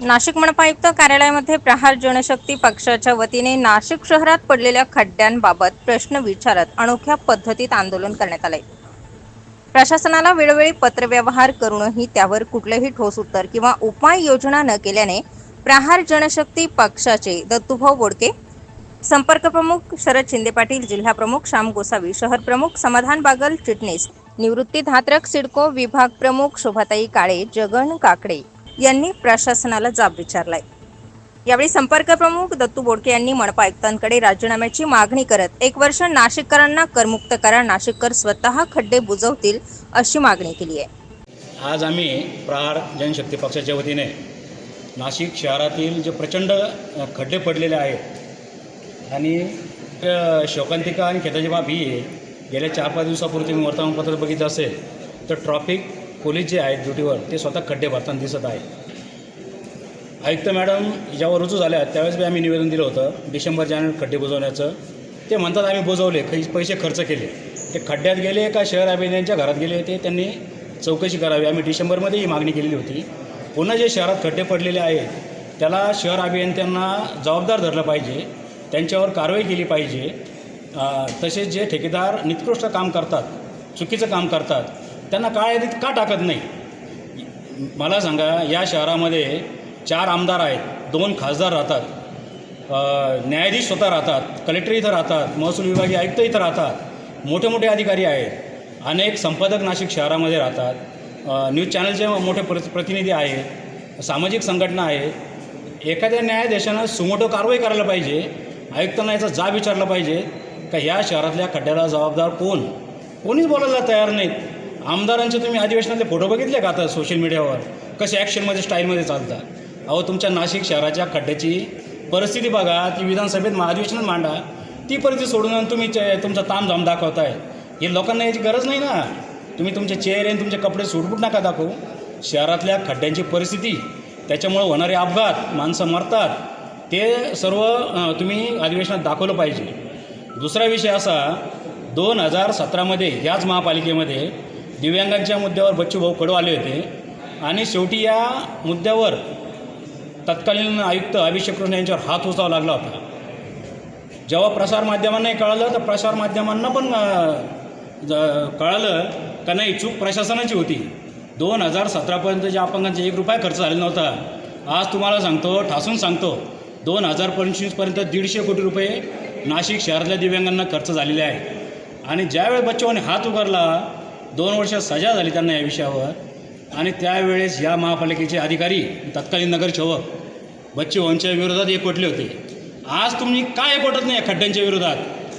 नाशिक मनपा आयुक्त कार्यालयामध्ये प्रहार जनशक्ती पक्षाच्या वतीने नाशिक शहरात पडलेल्या खड्ड्यांबाबत प्रश्न विचारत अनोख्या पद्धतीत आंदोलन करण्यात आले प्रशासनाला वेळोवेळी पत्रव्यवहार करूनही त्यावर कुठलेही ठोस उत्तर किंवा उपाययोजना न केल्याने प्रहार जनशक्ती पक्षाचे दत्तूभाऊ बोडके संपर्क प्रमुख शरद शिंदे पाटील जिल्हा प्रमुख श्याम गोसावी शहर प्रमुख समाधान बागल चिटणीस निवृत्ती धात्रक सिडको विभाग प्रमुख शोभाताई काळे जगन काकडे यांनी प्रशासनाला जाब विचारलाय. यावेळी संपर्क प्रमुख दत्तू बोडके यांनी मनपा आयुक्तांकडे राजीनाम्याची मागणी करत एक वर्ष नाशिककरांना करमुक्त करा नाशिककर स्वतः खड्डे बुजवतील अशी मागणी केली आहे. आज आम्ही प्रहार जनशक्ती पक्षाच्या वतीने नाशिक शहरातील जे प्रचंड खड्डे पडलेले आहेत आणि शोकांतिका आणि खेदाची बाब ही गेल्या चार पाच दिवसापूर्वी तुम्ही वर्तमानपत्र बघितलं असेल तर ट्रॉफिक पोलीस जे आहेत ड्युटीवर ते स्वतः खड्डे भरताना दिसत आहे आयुक्त मॅडम जेव्हा रुजू झाल्या. त्यावेळेस बी आम्ही निवेदन दिलं होतं डिसेंबर जानेवारी खड्डे बुजवण्याचं. ते म्हणतात आम्ही बुजवले काही पैसे खर्च केले. ते खड्ड्यात गेले का शहर अभियानाच्या घरात गेले ते त्यांनी चौकशी करावी. आम्ही डिसेंबरमध्ये ही मागणी केलेली होती. पुन्हा जे शहरात खड्डे पडलेले आहेत त्याला शहर अभियंत्यांना जबाबदार धरलं पाहिजे त्यांच्यावर कारवाई केली पाहिजे. तसेच जे ठेकेदार निकृष्ट काम करतात चुकीचं काम करतात त्यांना काय का टाकत नाही? मला सांगा या शहरामध्ये चार आमदार आहेत दोन खासदार राहतात न्यायाधीश स्वतः राहतात कलेक्टर इथं राहतात महसूल विभागीय आयुक्त इथं राहतात मोठे मोठे अधिकारी आहेत अनेक संपादक नाशिक शहरामध्ये राहतात न्यूज चॅनलचे मोठे प्र प्रतिनिधी आहेत सामाजिक संघटना आहेत एखाद्या न्यायाधीशानं सुमोटो कारवाई करायला पाहिजे आयुक्तांना याचा जाब विचारला पाहिजे का ह्या शहरातल्या खड्ड्याला जबाबदार कोण? कोणीच बोलायला तयार नाहीत. आमदारांचे तुम्ही अधिवेशनातले फोटो बघितले का आता सोशल मीडियावर कसे ॲक्शनमध्ये स्टाईलमध्ये चालतात? अहो तुमच्या नाशिक शहराच्या खड्ड्याची परिस्थिती बघा ती विधानसभेत मा- अधिवेशनात मांडा. ती परिस्थिती सोडून तुम्ही चे- तुमचा तामझाम दाखवताय. हे लोकांना याची गरज नाही ना? तुम्ही तुमचे चेहरे आणि तुमचे कपडे सुटबुट नका दाखवू. शहरातल्या खड्ड्यांची परिस्थिती त्याच्यामुळे होणारे अपघात माणसं मरतात. ते सर्व तुम्ही अधिवेशनात दाखवलं पाहिजे. दुसरा विषय असा दोन हजार सतरामध्ये याच महापालिकेमध्ये दिव्यांगांच्या मुद्द्यावर बच्चूभाऊ कडू आले होते. आणि शेवटी या मुद्द्यावर तत्कालीन आयुक्त अभिषेक कृष्ण यांच्यावर हात उचावा लागला होता. जेव्हा प्रसारमाध्यमांनाही कळालं तर प्रसारमाध्यमांना पण ज- कळालं का नाही चूक प्रशासनाची होती. दोन हजार सतरापर्यंत ज्या अपंगांचा एक रुपया खर्च झालेला नव्हता. आज तुम्हाला सांगतो ठासून सांगतो दोन हजार पंचवीसपर्यंत दीडशे कोटी रुपये नाशिक शहरातल्या दिव्यांगांना खर्च झालेले आहे. आणि ज्यावेळेस बच्चूभाऊने हात उगारला दोन वर्ष सजा झाली त्यांना या विषयावर. आणि त्यावेळेस या महापालिकेचे अधिकारी तत्कालीन नगरसेवक बच्चूभाऊंच्या विरोधात एकवटले होते. आज तुम्ही काय एकवटत नाही या खड्ड्यांच्या विरोधात?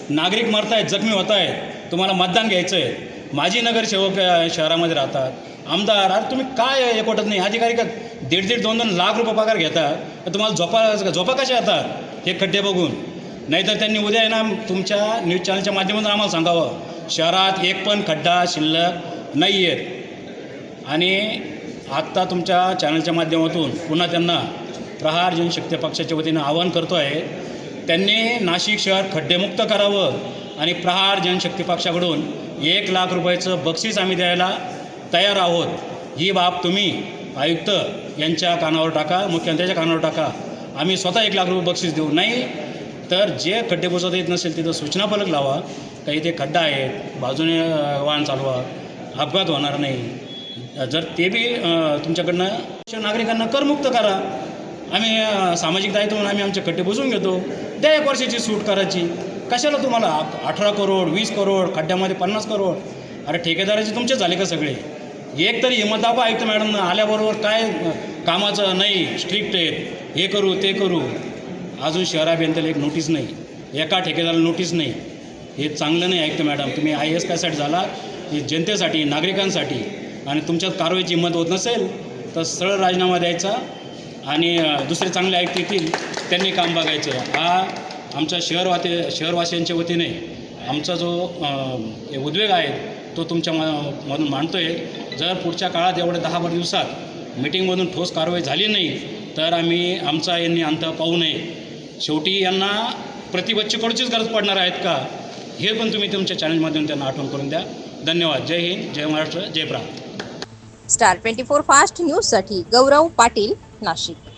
नागरिक मरतायत जखमी होत आहेत तुम्हाला मतदान घ्यायचं आहे माजी नगरसेवक शहरामध्ये राहतात. आमदार आज तुम्ही काय एकवटत नाही? अधिकारी का दीड दीड दोन दोन लाख रुपये पगार घेतात? तुम्हाला झोपा झोपा कशा येतात हे खड्डे बघून? नाहीतर त्यांनी उद्या आहे ना तुमच्या न्यूज चॅनलच्या माध्यमातून आम्हाला सांगावं. शहरात एक पण खड्डा शिल्लक नाही आहेत आणि आत्ता तुमच्या चॅनलच्या माध्यमातून पुन्हा त्यांना प्रहार जनशक्ती पक्षाच्या वतीनं आवाहन करतो आहे त्यांनी नाशिक शहर खड्डेमुक्त करावं आणि प्रहार जनशक्ती पक्षाकडून एक लाख रुपयाचं बक्षीस आम्ही द्यायला तयार आहोत. ही बाब तुम्ही आयुक्त यांच्या कानावर टाका मुख्यमंत्र्याच्या कानावर टाका. आम्ही स्वतः एक लाख रुपये बक्षीस देऊ. नाही तर जे खड्डे पोचवता येत नसेल तिथं सूचना फलक लावा. काही ते खड्डा आहेत बाजूने वाहन चालवा अपघात होणार नाही. जर ते बी तुमच्याकडनं नागरिकांना करमुक्त करा. आम्ही सामाजिक दायित्व म्हणून आम्ही आमचे खड्डे बुजून घेतो. द्या एक वर्षाची सूट करायची. कशाला तुम्हाला अठरा करोड वीस करोड खड्ड्यामध्ये पन्नास करोड? अरे ठेकेदाराचे तुमचे झाले का सगळे? एक तरी हिंमत दाखवा आयुक्त मॅडम आल्याबरोबर काय कामाचं नाही स्ट्रिक्ट आहेत. हे करू ते करू. अजून शहराभियंत्याला एक नोटीस नाही. एका ठेकेदाराला नोटीस नाही. हे चांगलं नाही ऐकतं मॅडम. तुम्ही आय एस कायसाठी झाला? हे जनतेसाठी नागरिकांसाठी. आणि तुमच्यात कारवाईची हिंमत होत नसेल तर सरळ राजीनामा द्यायचा आणि दुसरे चांगले ऐकते येतील त्यांनी काम बघायचं. हा आमच्या शहरवाते शहरवासियांच्या वतीने आमचा जो हे उद्वेग आहे तो तुमच्या म- मधून मांडतो आहे जर पुढच्या काळात एवढ्या दहा बारा दिवसात मिटिंगमधून ठोस कारवाई झाली नाही तर आम्ही आमचा यांनी अंत पाहू नये. शेवटी यांना प्रतिबच्चेकडचीच गरज पडणार आहेत का? हे पण तुम्ही तुमच्या चॅनलमधून त्यांना आठवण करून द्या. धन्यवाद. जय हिंद जय महाराष्ट्र जय प्रांत स्टार ट्वेंटी फोर फास्ट न्यूजसाठी गौरव पाटील नाशिक.